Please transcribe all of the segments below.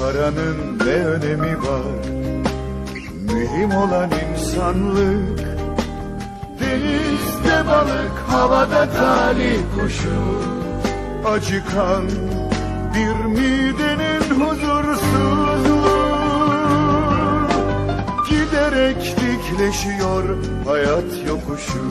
Paranın ne önemi var? Mühim olan insanlık. Denizde balık havada talih kuşu. Acıkan bir midenin huzursuzluğu. Giderek dikleşiyor hayat yokuşu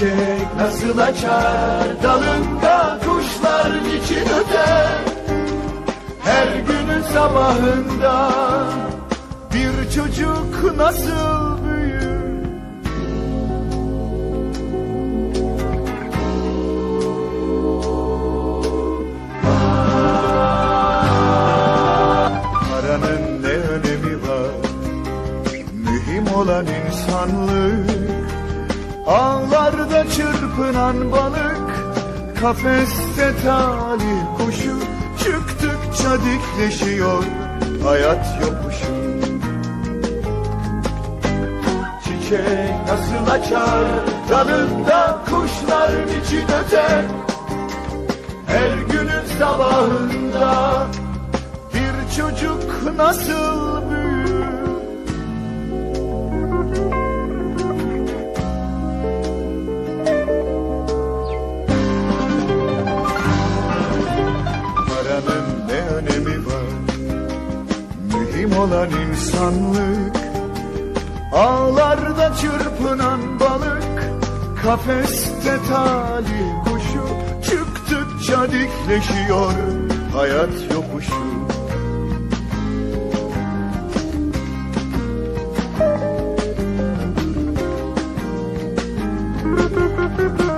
Çiçek nasıl açar? Dalında kuşlar niçin öter? Her günün sabahında bir çocuk nasıl büyür? Paranın ne önemi var? Mühim olan insanlık Ağlarda çırpınan balık Kafeste talih kuşu Çıktıkça dikleşiyor Hayat yokuşu. Çiçek nasıl açar Dalında kuşlar için öter? Her günün sabahında Bir çocuk nasıl büyür olan insanlık. Ağlarda çırpınan balık Kafeste talih kuşu. Çıktıkça dikleşiyor hayat yokuşu. Müzik